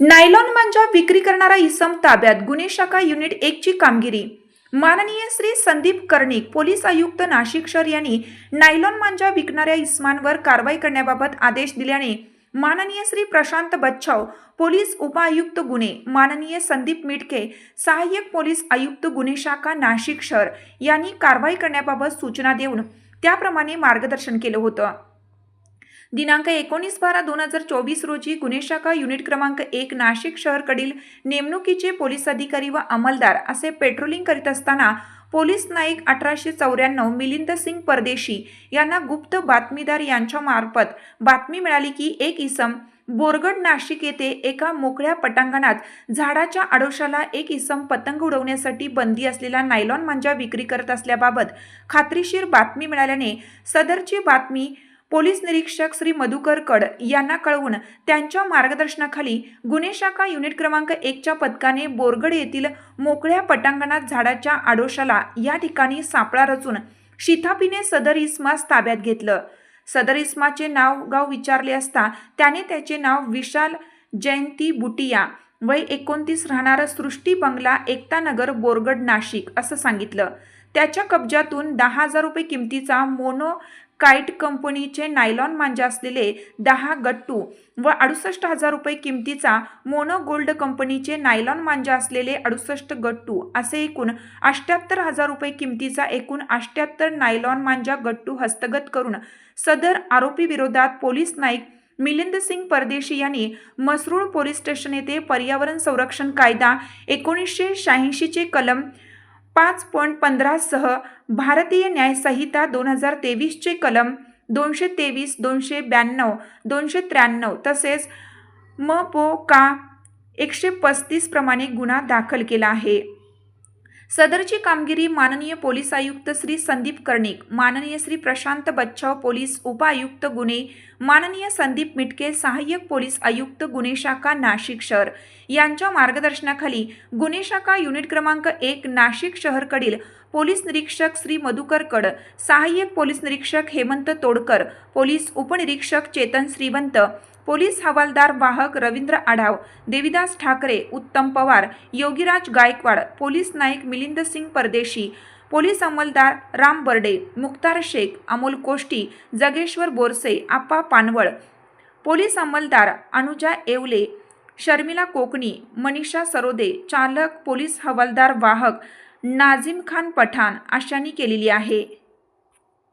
Nylon मांजा विक्री करणारा इसम ताब्यात गुन्हे शाखा युनिट एकची कामगिरी. माननीय श्री संदीप कर्णिक पोलीस आयुक्त नाशिक शहर यांनी नायलॉन मांजा विकणाऱ्या इस्मांवर कारवाई करण्याबाबत आदेश दिल्याने माननीय श्री प्रशांत बच्छाव पोलीस उपआयुक्त गुन्हे माननीय संदीप मिटके सहाय्यक पोलीस आयुक्त गुन्हे शाखा नाशिक शहर यांनी कारवाई करण्याबाबत सूचना देऊन त्याप्रमाणे मार्गदर्शन केलं होतं. दिनांक एकोणीस बारा दोन हजार चोवीस रोजी गुन्हे शाखा युनिट क्रमांक एक नाशिक शहरकडील नेमणुकीचे पोलीस अधिकारी व अंमलदार असे पेट्रोलिंग करीत असताना पोलीस नाईक अठराशे चौऱ्याण्णव मिलिंद सिंग परदेशी यांना गुप्त बातमीदार यांच्या मार्फत बातमी मिळाली की एक इसम बोरगड नाशिक येथे एका मोकळ्या पटांगणात झाडाच्या आडोशाला एक इसम पतंग उडवण्यासाठी बंदी असलेला नायलॉन मांजा विक्री करत असल्याबाबत खात्रीशीर बातमी मिळाल्याने सदरची बातमी पोलीस निरीक्षक श्री मधुकर कड यांना कळवून त्यांच्या मार्गदर्शनाखाली गुन्हे शाखा युनिट क्रमांक एकच्या पथकाने बोरगड येथील मोकळ्या पटांगणात झाडाच्या आडोशाला या ठिकाणी सापळा रचून शिथापीने सदर इस्मास ताब्यात घेतलं. सदर इस्माचे नाव गाव विचारले असता त्याने त्याचे नाव विशाल जयंती बुटिया वय एकोणतीस राहणारा सृष्टी बंगला एकतानगर बोरगड नाशिक असं सांगितलं. त्याच्या कब्जातून दहा हजार रुपये किमतीचा मोनो काईट कंपनीचे नायलॉन मांजा असलेले दहा गट्टू व अडुसष्ट हजार रुपये किमतीचा मोनो गोल्ड कंपनीचे नायलॉन मांजा असलेले अडुसष्ट गट्टू असे एकूण अष्ट्याहत्तर हजार रुपये किमतीचा एकूण अष्ट्याहत्तर नायलॉन मांजा गट्टू हस्तगत करून सदर आरोपी विरोधात पोलीस नाईक मिलिंद सिंग परदेशी यांनी मसरूळ पोलीस स्टेशन येथे पर्यावरण संरक्षण कायदा एकोणीसशे शहाऐंशीचे कलम पाच पॉईंट पंधरासह भारतीय न्यायसंहिता दोन हजार तेवीसचे कलम दोनशे तेवीस दोनशे ब्याण्णव दोनशे त्र्याण्णव तसेच म पो का एकशे पस्तीस प्रमाणे गुन्हा दाखल केला आहे. सदरची कामगिरी माननीय पोलीस आयुक्त श्री संदीप कर्णिक माननीय श्री प्रशांत बच्छाव पोलीस उपआयुक्त गुन्हे माननीय संदीप मिटके सहाय्यक पोलीस आयुक्त गुन्हे शाखा नाशिक शहर. यांच्या मार्गदर्शनाखाली गुन्हे शाखा युनिट क्रमांक एक नाशिक शहरकडील पोलीस निरीक्षक श्री मधुकर कड सहाय्यक पोलीस निरीक्षक हेमंत तोडकर पोलीस उपनिरीक्षक चेतन श्रीवंत पोलीस हवालदार वाहक रवींद्र आढाव देविदास ठाकरे उत्तम पवार योगीराज गायकवाड पोलीस नाईक मिलिंद सिंग परदेशी पोलीस अंमलदार राम बर्डे मुख्तार शेख अमोल कोष्टी जगेश्वर बोरसे आप्पा पानवळ पोलीस अंमलदार अनुजा येवले शर्मिला कोकणी मनीषा सरोदे चालक पोलीस हवालदार वाहक नाझिम खान पठाण अशांनी केलेली आहे.